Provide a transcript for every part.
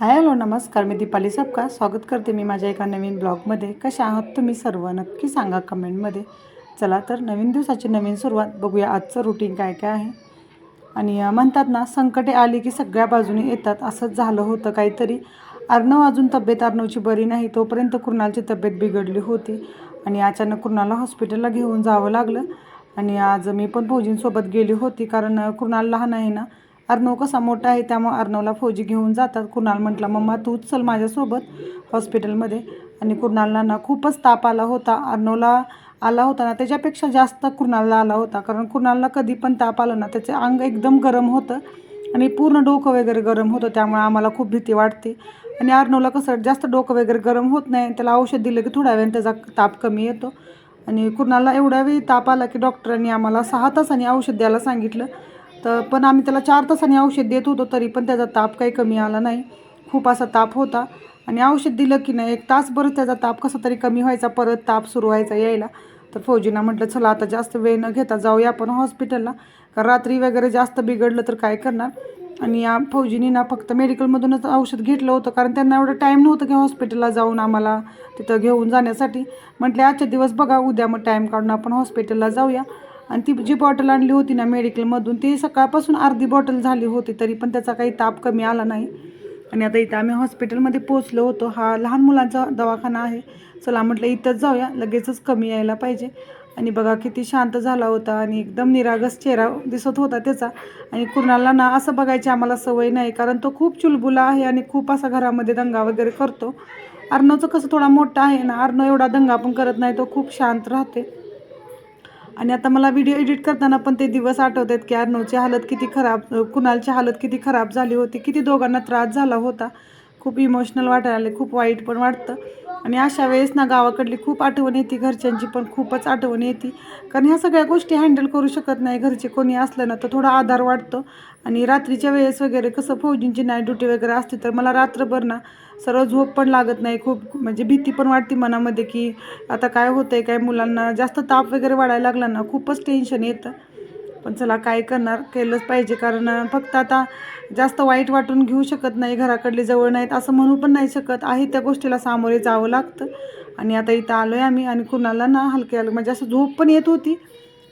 Hi hello नमस्कार मी दीपाली सबका स्वागत करते मी माझ्या एका नवीन ब्लॉगमध्ये. कशा आहात तुम्ही सर्व? नक्की सांगा कमेंटमध्ये. चला तर नवीन दिवसाची नवीन सुरुवात बघूया. आजचं रुटीन काय काय आहे? आणि म्हणतात ना संकटे आली की सगळ्या बाजूने येतात. असंच झालं होतं काहीतरी. अर्णव अजून तब्येत अर्णवची बरी नाही. तोपर्यंत कृणालची तब्येत बिघडली होती. आणि अचानक कुणाला हॉस्पिटलला घेऊन जावं लागलं. आणि आज मी पण भोजींसोबत गेली होती. कारण कृणाल लहान आहे ना अर्णव कसा मोठा आहे त्यामुळे अर्णवला फौजी घेऊन जातात. कुणाल म्हटला मम्मा तूच चल माझ्यासोबत हॉस्पिटलमध्ये. आणि कुणालला ना खूपच ताप आला होता. अर्णवला आला होता ना त्याच्यापेक्षा जास्त कुणालला आला होता. कारण कुणालला कधी पण ताप आला ना त्याचे अंग एकदम गरम होतं. आणि पूर्ण डोकं वगैरे गरम होतं त्यामुळे आम्हाला खूप भीती वाटते. आणि अर्णवला कसं जास्त डोकं वगैरे गरम होत नाही. त्याला औषध दिलं की थोड्या वेळाने त्याचा ताप कमी येतो. आणि कुणाला एवढ्या वेळी ताप आला की डॉक्टरांनी आम्हाला सहा तासांनी औषध द्यायला सांगितलं. तर पण आम्ही त्याला चार तासाने औषध देत होतो तरी पण त्याचा ताप काही कमी आला नाही. खूप असा ताप होता. आणि औषध दिलं की नाही एक तासभरच त्याचा ताप कसा तरी कमी व्हायचा परत ताप सुरू व्हायचा यायला. तर फौजीना म्हटलं चला आता जास्त वेळ न घेता जाऊया आपण हॉस्पिटलला. कारण रात्री वगैरे जास्त बिघडलं तर काय करणार? आणि या फौजीनी ना फक्त मेडिकलमधूनच औषध घेतलं होतं कारण त्यांना एवढं टाईम नव्हतं की हॉस्पिटलला जाऊन आम्हाला तिथं घेऊन जाण्यासाठी. म्हटले आजच्या दिवस बघा उद्या मग टाईम काढून आपण हॉस्पिटलला जाऊया. आणि ती जी बॉटल आणली होती ना मेडिकलमधून ती सकाळपासून अर्धी बॉटल झाली होती तरी पण त्याचा काही ताप कमी आला नाही. आणि आता इथं आम्ही हॉस्पिटलमध्ये पोचलो होतो. हा लहान मुलांचा दवाखाना आहे. चला म्हटलं इथंच जाऊया. लगेचच कमी यायला पाहिजे. आणि बघा किती शांत झाला होता आणि एकदम निरागस चेहरा दिसत होता त्याचा. आणि कुणाला ना असं बघायची आम्हाला सवय नाही कारण तो खूप चुलबुला आहे आणि खूप असा घरामध्ये दंगा वगैरे करतो. अर्णवचं कसं थोडा मोठा आहे ना अर्णव एवढा दंगा पण करत नाही तो खूप शांत राहते. आणि आता मला व्हिडिओ एडिट करताना पण ते दिवस आठवत आहेत की अर्णवची हालत किती खराब कुणालची हालत किती खराब झाली होती किती दोघांना त्रास झाला होता. खूप इमोशनल वाटायला लागले खूप वाईट पण वाटतं. आणि अशा वेळेस ना गावाकडली खूप आठवण येते घरच्यांची पण खूपच आठवण येते. कारण ह्या सगळ्या गोष्टी हँडल करू शकत नाही घरचे कोणी असलं ना तर थोडा आधार वाटतो. आणि रात्रीच्या वेळेस वगैरे कसं फौजींची नाईट ड्युटी वगैरे असते तर मला रात्रभर ना सर्व झोप पण लागत नाही. खूप म्हणजे भीती पण वाटते मनामध्ये की आता काय होतं आहे काय मुलांना जास्त ताप वगैरे वाढायला लागला ना खूपच टेन्शन येतं. पण चला काय करणार? केलंच पाहिजे. कारण फक्त आता जास्त वाईट वाटून घेऊ शकत नाही. घराकडले जवळ नाहीत असं म्हणू पण नाही शकत. आहे त्या गोष्टीला सामोरे जावं लागतं. आणि आता इथं आलो आहे आम्ही आणि कुणाला ना हलके हलके म्हणजे असं झोप पण येत होती.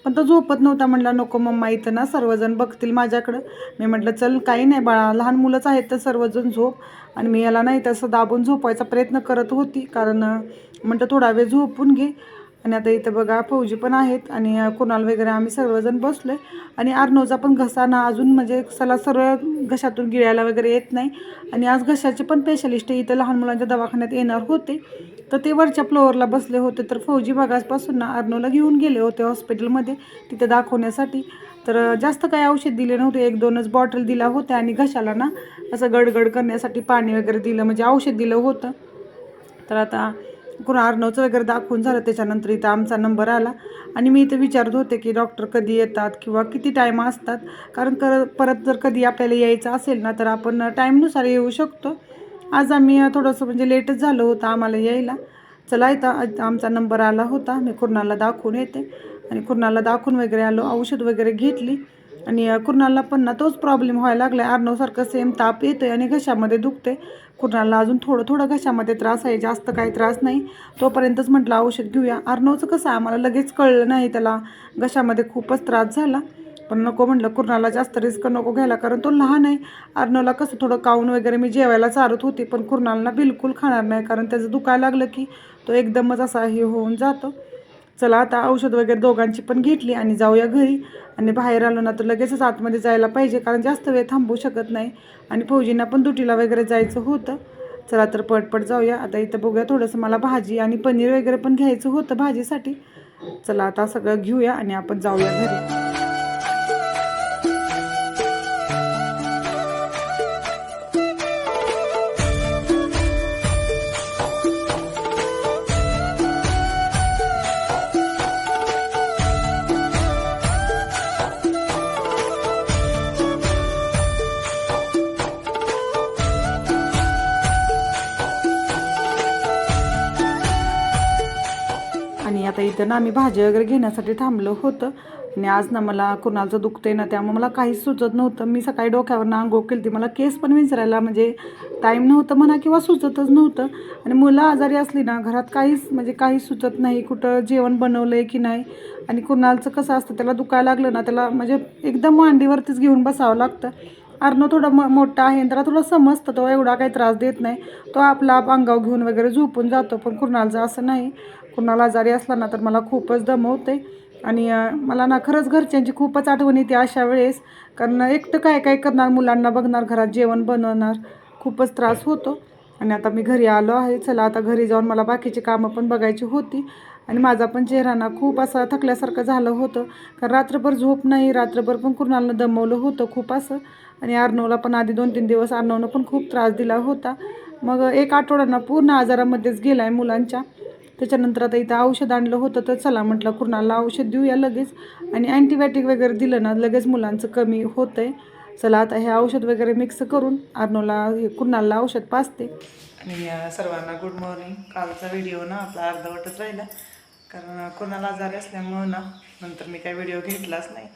पण तो झोपत नव्हता. म्हटला नको मम्मा इथं ना सर्वजण बघतील माझ्याकडं. मी म्हटलं चल काही नाही बाळा. लहान मुलंच आहेत तर सर्वजण झोप. आणि मी याला नाही तसं दाबून झोपायचा प्रयत्न करत होती. कारण म्हटलं थोडा वेळ झोपून घे. आणि आता इथं बघा फौजी पण आहेत आणि कुणाल वगैरे आम्ही सर्वजण बसलो आहे आणि अर्नवचा पण घसा ना अजून म्हणजे सला सरळ घशातून गिळायला वगैरे येत नाही. आणि आज घशाचे पण स्पेशलिस्ट इथं लहान मुलांच्या दवाखान्यात येणार होते. तर ते वरच्या फ्लोअरला बसले होते तर फौजी भागापासून ना अर्नवला घेऊन गेले होते हॉस्पिटलमध्ये तिथे दाखवण्यासाठी. तर जास्त काही औषध दिले नव्हते एक दोनच बॉटल दिला होत्या आणि घशाला ना असं गडगड करण्यासाठी पाणी वगैरे दिलं म्हणजे औषध दिलं होतं. तर आता कुणा अर्णवचं वगैरे दाखवून झालं त्याच्यानंतर इथं आमचा नंबर आला. आणि मी इथं विचारत होते की डॉक्टर कधी येतात किंवा किती टाईम असतात? कारण कर परत जर कधी आपल्याला यायचं असेल ना तर आपण टाईमनुसार येऊ शकतो. आज आम्ही थोडंसं म्हणजे लेटच झालं होतं आम्हाला यायला. चला इथं आमचा नंबर आला होता. मी कुर्णाला दाखवून येते. आणि कुर्णाला दाखवून वगैरे आलो औषध वगैरे घेतली. आणि कुर्णाला पण ना तोच प्रॉब्लेम व्हायला लागला आहे अर्णवसारखं सेम ताप येतो आहे आणि घशामध्ये दुखते कुर्णाला अजून थोडं थोडं घशामध्ये त्रास आहे जास्त काही त्रास नाही. तोपर्यंतच म्हटलं औषध घेऊया. अर्णवचं कसं आहे? आम्हाला लगेच कळलं नाही त्याला. घशामध्ये खूपच त्रास झाला. पण नको म्हटलं कुर्णाला जास्त रिस्क नको घ्यायला कारण तो लहान आहे. अर्णवला कसं थोडं काऊन वगैरे मी जेवायला चारत होती पण कुर्णाला बिलकुल खाणार नाही कारण त्याचं दुखायला लागलं की तो एकदमच असा हे होऊन जातो. चला आता औषध वगैरे दोघांची पण घेतली आणि जाऊया घरी. आणि बाहेर आलो ना तर लगेचच आतमध्ये जायला पाहिजे कारण जास्त वेळ थांबू शकत नाही. आणि फौजींना पण दुटीला वगैरे जायचं होतं. चला तर पटपट जाऊया. आता इथं बघूया थोडंसं मला भाजी आणि पनीर वगैरे पण घ्यायचं होतं भाजीसाठी. चला आता सगळं घेऊया आणि आपण जाऊया घरी. आता इथं ना आम्ही भाजी वगैरे घेण्यासाठी थांबलो होतं. आणि आज ना मला कुणालचं आहे ना त्यामुळे मला काहीच सुचत नव्हतं. मी सकाळी डोक्यावर ना आंघोळ केली ती मला केस पण विचारायला म्हणजे टाईम नव्हतं म्हणा किंवा सुचतच नव्हतं. आणि मुलं आजारी असली ना घरात काहीच म्हणजे काहीच सुचत नाही कुठं जेवण बनवलं आहे की नाही. आणि कुणालचं कसं असतं त्याला दुखायला लागलं ना त्याला म्हणजे एकदम मांडीवरतीच घेऊन बसावं लागतं. अर्णव थोडा म मोठा आहे आणि त्याला थोडं समजतं तो एवढा काही त्रास देत नाही. तो आपला आप अंगावर घेऊन वगैरे झोपून जातो पण कुणालचं असं नाही. कुणाला आजारी असला ना तर मला खूपच दमवते आणि मला ना खरंच घरच्यांची खूपच आठवण येते अशा वेळेस. कारण एकटं काय काय करणार? मुलांना बघणार घरात जेवण बनवणार. खूपच त्रास होतो. आणि आता मी घरी आलो आहे. चला आता घरी जाऊन मला बाकीची कामं पण बघायची होती. आणि माझा पण चेहरा ना खूप असा थकल्यासारखं झालं होतं. कारण रात्रभर झोप नाही रात्रभर पण कुणालनं दमवलं होतं खूप असं. आणि अर्णवला पण आधी दोन तीन दिवस अर्णवनं पण खूप त्रास दिला होता. मग एक आठवड्यानं पूर्ण आजारामध्येच गेला आहे मुलांच्या. त्याच्यानंतर आता इथं औषध आणलं होतं तर चला म्हटलं कुणाला औषध देऊया लगेच. आणि अँटीबायोटिक वगैरे दिलं ना लगेच मुलांचं कमी होतं आहे चला आता हे औषध वगैरे मिक्स करून अर्नोला हे कुणाला औषध पाजते. आणि सर्वांना गुड मॉर्निंग कालचा व्हिडिओ ना आपला अर्धवटच राहिला. कारण कोणाला आजारी असल्यामुळं ना नंतर मी काही व्हिडिओ घेतलाच नाही.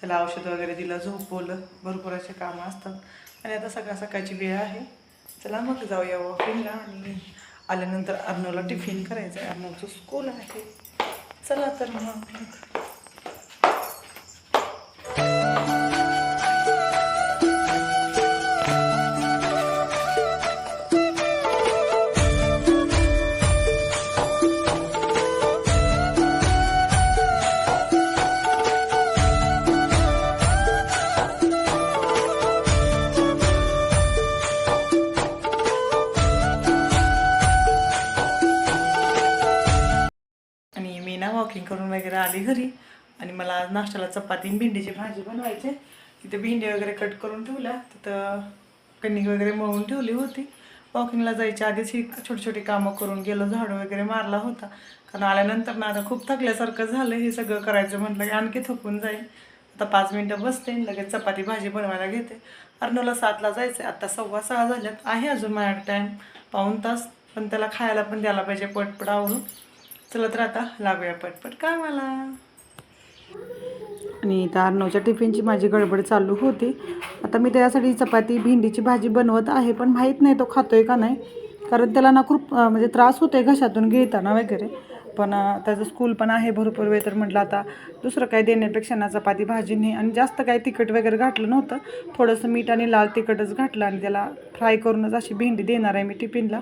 त्याला औषध वगैरे दिलं झोपवलं. भरपूर असे कामं असतात. आणि आता सकाळ सकाळची वेळ आहे. चला मग जाऊया वॉकिंगला आणि आल्यानंतर अर्नवला टिफिन करायचं आहे अर्नवचं स्कूल आहे. चला तर मग. करून वगैरे आली घरी. आणि मला आज नाश्त्याला चपाती आणि भेंडीची भाजी बनवायची. तिथे भेंडी वगैरे कट करून ठेवल्या. तिथं कणिक वगैरे मळून ठेवली होती. वॉकिंगला जायच्या आधीच ही छोटी छोटी कामं करून गेलो. झाडू वगैरे मारला होता. कारण आल्यानंतर ना आता खूप थकल्यासारखं झालं. हे सगळं करायचं म्हटलं की आणखी थकून जाईल आता पाच मिनटं बसते लगेच चपाती भाजी बनवायला घेते. अर्नवला सातला जायचं आहे आता सव्वा सहा झाल्यात. आहे अजून माझ्या टाईम पाऊण तास. पण त्याला खायला पण द्यायला पाहिजे पटपट आवडून चला तर आता लागूया पटपट मला आणि इथं अर्णवच्या टिफिनची माझी गडबड चालू होती. आता मी त्याच्यासाठी चपाती भेंडीची भाजी बनवत आहे पण माहीत नाही तो खातोय का नाही. कारण त्याला ना खूप म्हणजे त्रास होतोय घशातून गिळताना वगैरे. पण त्याचं स्कूल पण आहे भरपूर वेळ तर म्हटलं आता दुसरं काही देण्यापेक्षा ना चपाती भाजी नाही. आणि जास्त काही तिखट वगैरे घातलं नव्हतं. थोडंसं मीठ आणि लाल तिखटच घातलं आणि त्याला फ्राय करूनच अशी भेंडी देणार आहे मी टिफिनला.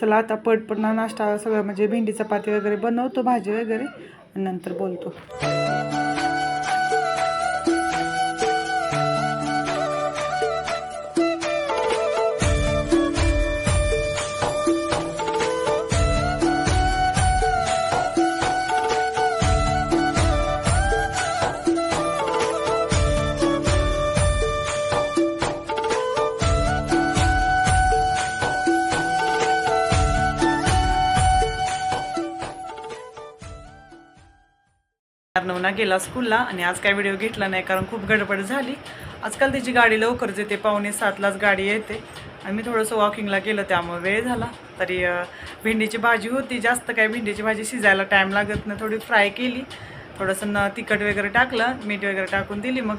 चला आता पटपट नाश्ता सगळं म्हणजे भेंडी चपाती वगैरे बनवतो भाजी वगैरे आणि नंतर बोलतो. नवना गेला स्कूलला आणि आज काय व्हिडिओ घेतला नाही कारण खूप गडबड झाली. आजकाल त्याची गाडी लवकरच येते पावणे सातलाच गाडी येते. आणि मी थोडंसं वॉकिंगला गेलं त्यामुळे वेळ झाला. तरी भेंडीची भाजी होती जास्त काय भेंडीची भाजी शिजायला टाईम लागत नाही थोडी फ्राय केली. थोडंसं न तिखट वगैरे टाकलं मीठ वगैरे टाकून दिली मग.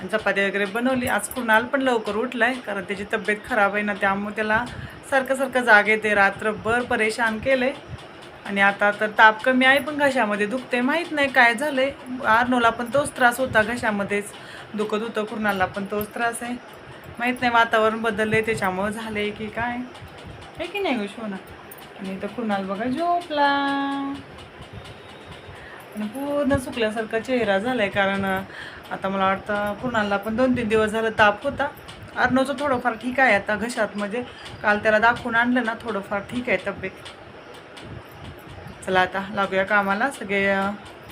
आणि चपाती वगैरे बनवली. आज कुणाल पण लवकर उठलाय कारण त्याची तब्येत खराब आहे ना त्यामुळे त्याला सारखं सारखं जाग येते. रात्रभर परेशान केलंय. आणि आता तर ताप कमी आहे पण घशामध्ये दुखते माहीत नाही काय झालं आहे आर्नोला पण तोच त्रास होता घशामध्येच. दुखत होतं कुणाला पण तोच त्रास आहे. माहीत नाही वातावरण बदललंय त्याच्यामुळं झालं आहे की काय. आहे की नाही गोष्ट ना आणि तर कुणाल बघा झोपला. आणि पूर्ण चुकल्यासारखा चेहरा झालाय कारण आता मला वाटतं कुणाला पण दोन तीन दिवस झालं ताप होता. अर्णवचं थोडंफार ठीक आहे आता घशात. म्हणजे काल त्याला दाखवून आणलं ना थोडंफार ठीक आहे तब्येत. चला आता लागूया कामाला. सगळे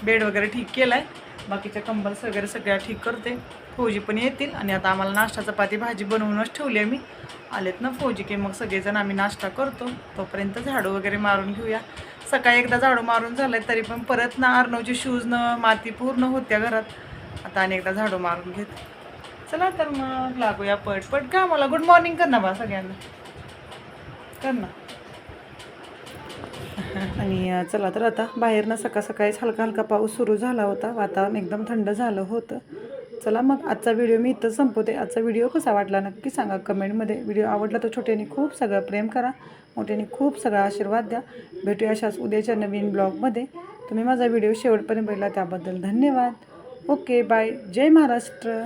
बेड वगैरे ठीक केलाय. बाकीच्या कंबल्स वगैरे सगळ्या ठीक करते. फौजी पण येतील आणि आता आम्हाला नाश्ता चपाती भाजी बनवूनच ठेवली आहे मी आलेत ना फौजी की मग सगळेजण आम्ही नाश्ता करतो. तोपर्यंत झाडू वगैरे मारून घेऊया. सकाळी एकदा झाडू मारून झालंय तरी पण परत ना अर्नवचे शूजनं माती पूर्ण होत्या घरात. आता आणि एकदा झाडू मारून घेत. चला तर मग लागूया पट पट का मला गुड मॉर्निंग कर ना बा सगळ्यांना. कर ना आणि चला तर आता बाहेरनं सकाळ सकाळीच हलका हलका पाऊस सुरू झाला होता. वातावरण एकदम थंड झालं होतं. चला मग आजचा व्हिडिओ मी इथं संपवते. आजचा व्हिडिओ कसा वाटला नक्की सांगा कमेंटमध्ये. व्हिडिओ आवडला तर छोट्याने खूप सगळं प्रेम करा. मोठ्याने खूप सगळा आशीर्वाद द्या. भेटूया अशाच उद्याच्या नवीन ब्लॉगमध्ये. तुम्ही माझा व्हिडिओ शेवटपर्यंत बघितला त्याबद्दल धन्यवाद. Okay bye. जय महाराष्ट्र.